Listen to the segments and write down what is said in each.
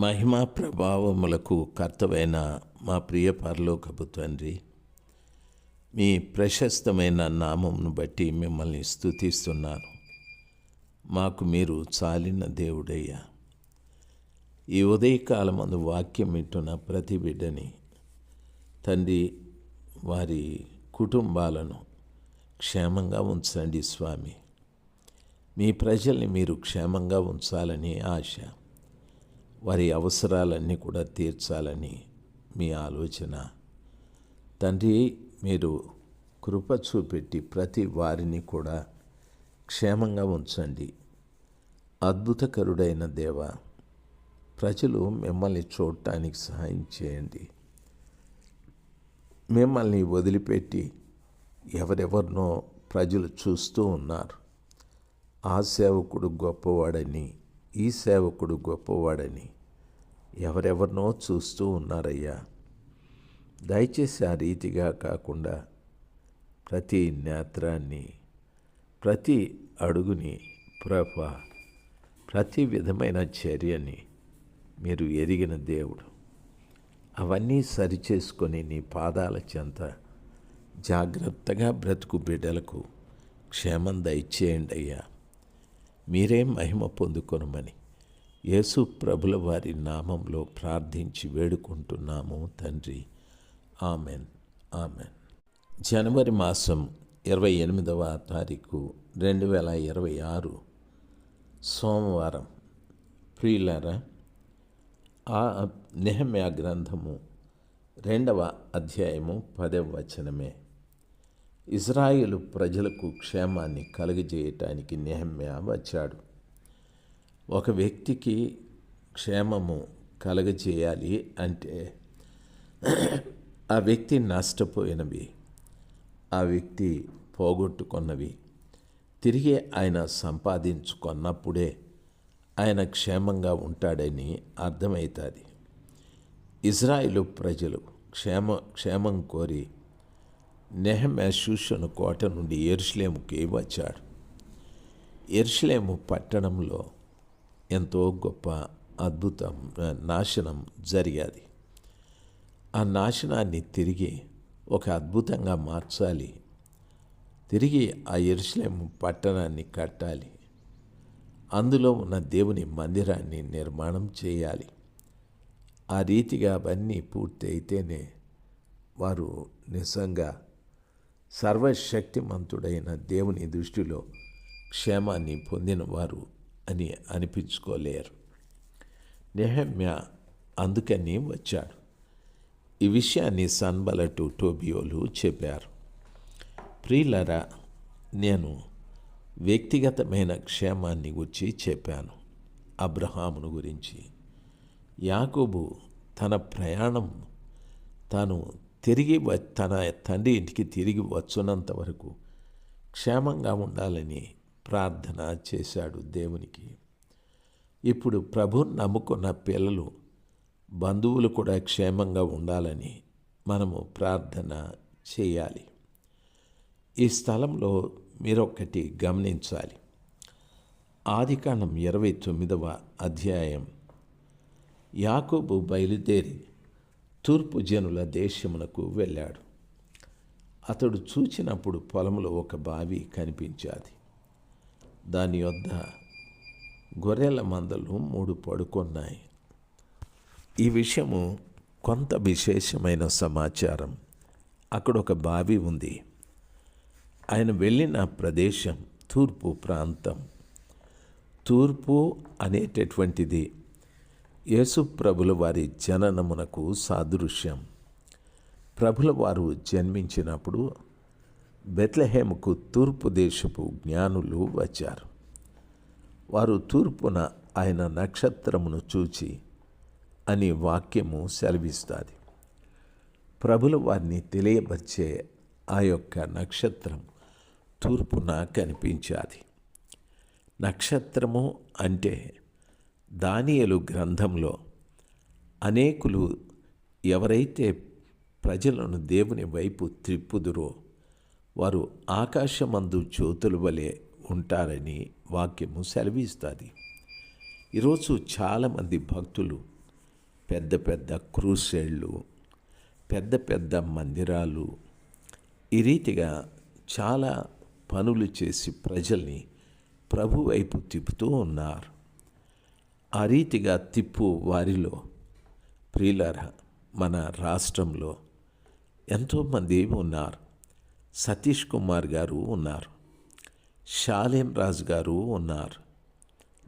మహిమా ప్రభావములకు కర్తవైన మా ప్రియ పరలోకపు తండ్రి మీ ప్రశస్తమైన నామమును బట్టి మిమ్మల్ని స్థుతిస్తున్నాను మాకు మీరు చాలిన దేవుడయ్యా. ఈ ఉదయకాలమందు వాక్యం వింటున్న ప్రతి బిడ్డని తండ్రి వారి కుటుంబాలను క్షేమంగా ఉంచండి స్వామి. మీ ప్రజల్ని మీరు క్షేమంగా ఉంచాలని ఆశ. వారి అవసరాలన్నీ కూడా తీర్చాలని మీ ఆలోచన. తండ్రి మీరు కృప చూపెట్టి ప్రతి వారిని కూడా క్షేమంగా ఉంచండి. అద్భుతకరుడైన దేవ ప్రజలు మిమ్మల్ని చూడటానికి సహాయం చేయండి. మిమ్మల్ని వదిలిపెట్టి ఎవరెవరినో ప్రజలు చూస్తూ ఉన్నారు. ఆ సేవకుడు గొప్పవాడని ఈ సేవకుడు గొప్పవాడని ఎవరెవరినో చూస్తూ ఉన్నారయ్యా. దయచేసి ఆ రీతిగా కాకుండా ప్రతి నేత్రాన్ని ప్రతి అడుగుని ప్రభ ప్రతి విధమైన చర్యని మీరు ఎరిగిన దేవుడు. అవన్నీ సరిచేసుకొని నీ పాదాల చెంత జాగ్రత్తగా బ్రతుకు బిడ్డలకు క్షేమం దయచేయండి అయ్యా మీరే మహిమ పొందుకొనమని యేసు ప్రభుల వారి నామంలో ప్రార్థించి వేడుకుంటున్నాము తండ్రి. ఆమెన్. ఆమెన్. జనవరి మాసం ఇరవై ఎనిమిదవ తారీఖు రెండు వేల ఇరవై ఆరు సోమవారం. ప్రియులారా ఆ నెహమ్యా గ్రంథము రెండవ అధ్యాయము పదవ వచనమే. ఇజ్రాయిలు ప్రజలకు క్షేమాన్ని కలుగజేయటానికి నెహమ్యా వచ్చాడు. ఒక వ్యక్తికి క్షేమము కలగజేయాలి అంటే ఆ వ్యక్తి నష్టపోయినవి ఆ వ్యక్తి పోగొట్టుకున్నవి తిరిగి ఆయన సంపాదించుకున్నప్పుడే ఆయన క్షేమంగా ఉంటాడని అర్థమవుతుంది. ఇజ్రాయిలు ప్రజలు క్షేమ క్షేమం కోరి నెహమెషూషను కోట నుండి ఎరుషులేముకి వచ్చాడు. ఎరుషులేము పట్టణంలో ఎంతో గొప్ప అద్భుతం నాశనం జరిగేది. ఆ నాశనాన్ని తిరిగి ఒక అద్భుతంగా మార్చాలి. తిరిగి ఆ ఎరుసలేము పట్టణాన్ని కట్టాలి. అందులో ఉన్న దేవుని మందిరాన్ని నిర్మాణం చేయాలి. ఆ రీతిగా అవన్నీ పూర్తి అయితేనే వారు నిజంగా సర్వశక్తిమంతుడైన దేవుని దృష్టిలో క్షేమాన్ని పొందినవారు అని అనిపించుకోలేరు. నెహమ్య అందుకని వచ్చాడు ఈ విషయాన్ని సన్బలటు టోబియోలు చెప్పారు. ప్రియులరా నేను వ్యక్తిగతమైన క్షేమాన్ని గురించి చెప్పాను అబ్రహామును గురించి. యాకోబు తన ప్రయాణం తాను తిరిగి తన తండ్రి ఇంటికి తిరిగి వచ్చున్నంత వరకు క్షేమంగా ఉండాలని ప్రార్థన చేశాడు దేవునికి. ఇప్పుడు ప్రభు నమ్ముకున్న పిల్లలు బంధువులు కూడా క్షేమంగా ఉండాలని మనము ప్రార్థన చేయాలి. ఈ స్థలంలో మీరొక్కటి గమనించాలి. ఆదికాండం ఇరవై తొమ్మిదవ అధ్యాయం. యాకోబు బయలుదేరి తూర్పు జనుల దేశమునకు వెళ్ళాడు. అతడు చూచినప్పుడు పొలంలో ఒక బావి కనిపించాది. దాని యొద్ద గొర్రెల మందలు మూడు పడుకున్నాయి. ఈ విషయము కొంత విశేషమైన సమాచారం. అక్కడ ఒక బావి ఉంది. ఆయన వెళ్ళిన ప్రదేశం తూర్పు ప్రాంతం. తూర్పు అనేటటువంటిది యేసు ప్రభుల వారి జననమునకు సాదృశ్యం. ప్రభుల వారు జన్మించినప్పుడు బెత్లహేముకు తూర్పు దేశపు జ్ఞానులు వచ్చారు. వారు తూర్పున ఆయన నక్షత్రమును చూచి అని వాక్యము సెలవిస్తుంది. ప్రభుల వారిని తెలియపరిచే ఆ యొక్క నక్షత్రం తూర్పున కనిపించాది. నక్షత్రము అంటే దానియలు గ్రంథంలో అనేకులు ఎవరైతే ప్రజలను దేవుని వైపు త్రిప్పుదురో వారు ఆకాశమందు జ్యోతుల వలె ఉంటారని వాక్యము సెలవిస్తుంది. ఈరోజు చాలామంది భక్తులు పెద్ద పెద్ద క్రూసేళ్ళు పెద్ద పెద్ద మందిరాలు ఈ రీతిగా చాలా పనులు చేసి ప్రజల్ని ప్రభు వైపు తిప్పుతూ ఉన్నారు. ఆ రీతిగా తిప్పు వారిలో. ప్రియులార మన రాష్ట్రంలో ఎంతోమంది ఉన్నారు. సతీష్ కుమార్ గారు ఉన్నారు. షాలేం రాజు గారు ఉన్నారు.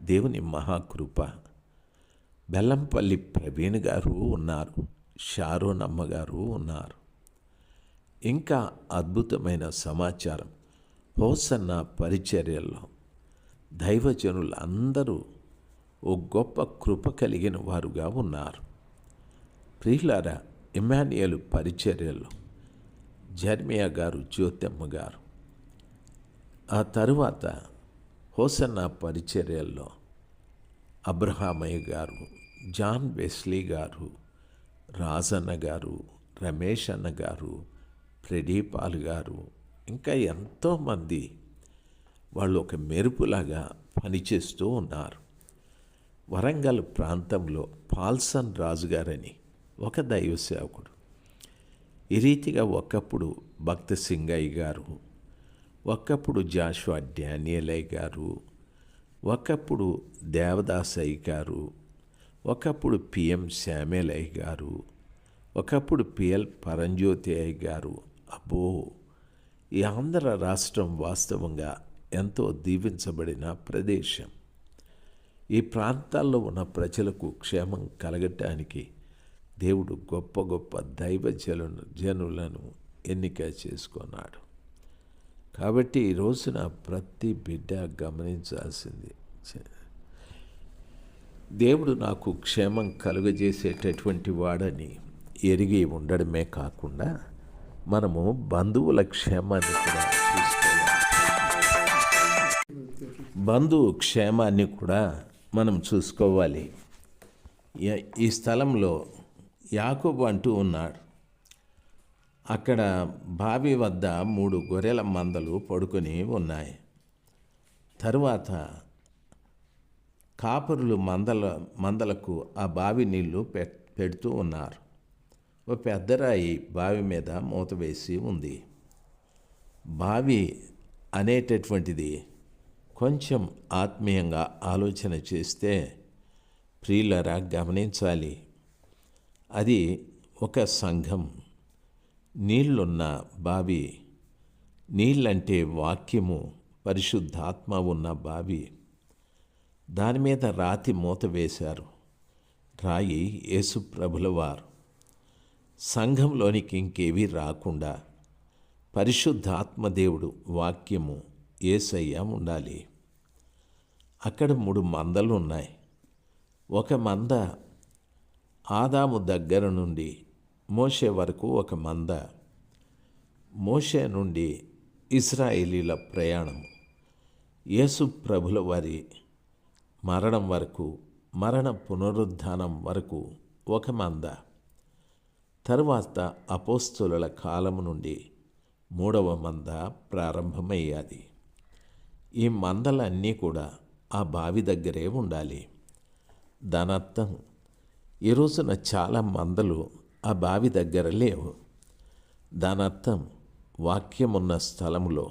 దేవుని మహాకృప. బెల్లంపల్లి ప్రవీణ్ గారు ఉన్నారు. షారోన్ అమ్మగారు ఉన్నారు. ఇంకా అద్భుతమైన సమాచారం హోసన్న పరిచర్యల్లో దైవజనులు అందరూ ఓ గొప్ప కృప కలిగిన వారుగా ఉన్నారు. ప్రియులారా ఇమాన్యుయల్ పరిచర్యలు. జర్మియా గారు జ్యోతమ్మ గారు. ఆ తరువాత హోసన్న పరిచర్యల్లో అబ్రహామయ్య గారు జాన్ వెస్లీ గారు రాజన్న గారు రమేష్ అన్న గారు ప్రదీపాల్ గారు ఇంకా ఎంతోమంది వాళ్ళు ఒక మెరుపులాగా పనిచేస్తూ ఉన్నారు. వరంగల్ ప్రాంతంలో పాల్సన్ రాజుగారని ఒక దైవ సేవకుడు. ఈ రీతిగా ఒకప్పుడు భక్త సింగయ్య గారు ఒకప్పుడు జాషువా డానియలయ్య గారు ఒకప్పుడు దేవదాసయ్య గారు ఒకప్పుడు పిఎం శ్యామేలయ్య గారు ఒకప్పుడు పిఎల్ పరంజ్యోతి అయ్య గారు అబ్బో! ఈ ఆంధ్ర రాష్ట్రం వాస్తవంగా ఎంతో దీవించబడిన ప్రదేశం. ఈ ప్రాంతాల్లో ఉన్న ప్రజలకు క్షేమం కలగటానికి దేవుడు గొప్ప గొప్ప దైవ జను జనులను ఎన్నిక చేసుకున్నాడు. కాబట్టి ఈ రోజున ప్రతి బిడ్డ గమనించాల్సింది. దేవుడు నాకు క్షేమం కలుగజేసేటటువంటి వాడని ఎరిగి ఉండడమే కాకుండా మనము బంధువుల క్షేమాన్ని కూడా చూసుకోవాలి. బంధువు క్షేమాన్ని కూడా మనం చూసుకోవాలి. ఈ- స్థలంలో యాకోబు అంటూ ఉన్నాడు. అక్కడ బావి వద్ద మూడు గొర్రెల మందలు పడుకొని ఉన్నాయి. తరువాత కాపరులు మందల మందలకు ఆ బావి నీళ్ళు పె పెడుతూ ఉన్నారు. ఓ పెద్దరాయి బావి మీద మూత వేసి ఉంది. బావి అనేటటువంటిది కొంచెం ఆత్మీయంగా ఆలోచన చేస్తే ప్రియులరా గమనించాలి. అది ఒక సంఘం. నీళ్ళున్న బావి నీళ్ళంటే వాక్యము పరిశుద్ధాత్మ ఉన్న బావి. దాని మీద రాతి మూత వేశారు. రాయి యేసు ప్రభుల వారు సంఘంలోనికి ఇంకేవీ రాకుండా పరిశుద్ధాత్మ దేవుడు వాక్యము ఏసయ్య ఉండాలి. అక్కడ మూడు మందలు ఉన్నాయి ఒక మంద ఆదాము దగ్గర నుండి మోషే వరకు ఒక మంద. మోషే నుండి ఇస్రాయేలీల ప్రయాణం. యేసు ప్రభుల వారి మరణం వరకు మరణ పునరుద్ధానం వరకు ఒక మంద. తరువాత అపోస్తుల కాలం నుండి మూడవ మంద ప్రారంభమయ్యాది. ఈ మందలన్నీ కూడా ఆ బావి దగ్గరే ఉండాలి. దానర్థం ఈ రోజున చాలా మందలు ఆ బావి దగ్గర లేవు. దానర్థం వాక్యం ఉన్న స్థలంలో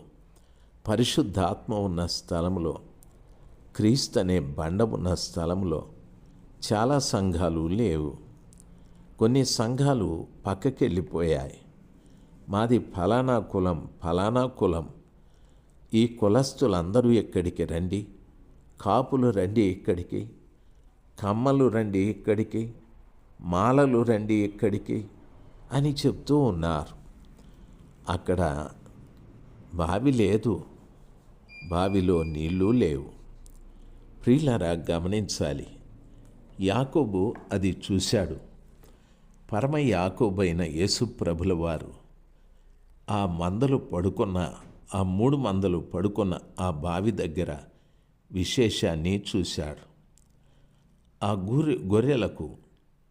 పరిశుద్ధాత్మ ఉన్న స్థలంలో క్రీస్తు అనే బండ ఉన్న స్థలంలో చాలా సంఘాలు లేవు. కొన్ని సంఘాలు పక్కకి వెళ్ళిపోయాయి మాది ఫలానా కులం ఫలానా కులం ఈ కులస్తులందరూ ఇక్కడికి రండి కాపులు రండి ఇక్కడికి కమ్మలు రండి ఇక్కడికి మాలలు రండి ఇక్కడికి అని చెప్తూ ఉన్నారు. అక్కడ బావి లేదు బావిలో నీళ్ళు లేవు. ప్రియులరా గమనించాలి. యాకోబు అది చూశాడు. పరమ యాకోబైన యేసుప్రభుల వారు ఆ మందలు పడుకున్న ఆ మూడు మందలు పడుకున్న ఆ బావి దగ్గర విశేషాన్ని చూశాడు ఆ గొర్రె గొర్రెలకు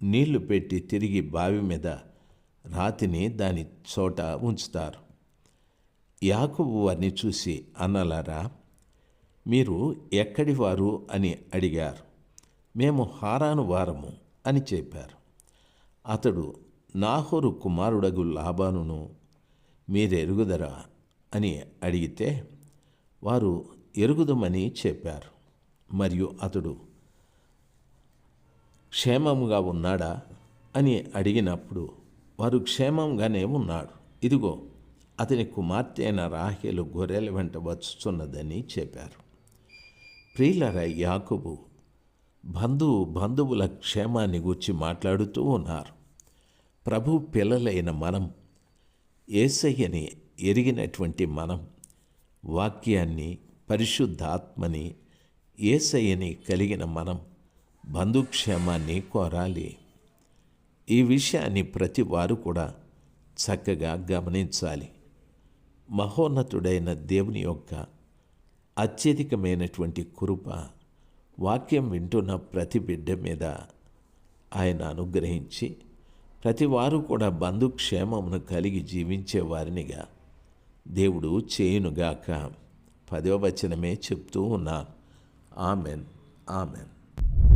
నీళ్ళు పెట్టి తిరిగి బావి మీద రాతిని దాని చోట ఉంచుతారు. యాకోబు వారిని చూసి అన్నలారా మీరు ఎక్కడి వారు అని అడిగారు. మేము హారాను వారము అని చెప్పారు. అతడు నాహోరు కుమారుడగు లాభానును మీరెరుగుదరా? అని అడిగితే వారు ఎరుగుదమని చెప్పారు. మరియు అతడు క్షేమముగా ఉన్నాడా? అని అడిగినప్పుడు వారు క్షేమంగానే ఉన్నాడు. ఇదిగో అతని కుమార్తె అయిన రాహేలు గొర్రెల వెంట వచ్చుచున్నదని చెప్పారు. ప్రియులర యాకుబు బంధువు బంధువుల క్షేమాన్ని గూర్చి మాట్లాడుతూ ఉన్నారు. ప్రభు పిల్లలైన మనం ఏసయ్యని ఎరిగినటువంటి మనం వాక్యాన్ని పరిశుద్ధాత్మని ఏసయ్యని కలిగిన మనం బంధుక్షేమాన్ని కోరాలి. ఈ విషయాన్ని ప్రతి వారు కూడా చక్కగా గమనించాలి. మహోన్నతుడైన దేవుని యొక్క అత్యధికమైనటువంటి కృప వాక్యం వింటున్న ప్రతి బిడ్డ మీద ఆయన అనుగ్రహించి ప్రతి వారు కూడా బంధుక్షేమమును కలిగి జీవించే వారినిగా దేవుడు చేయునుగాక. పదవ వచనమే చెప్తూ ఉన్నాను ఆమెన్. ఆమెన్.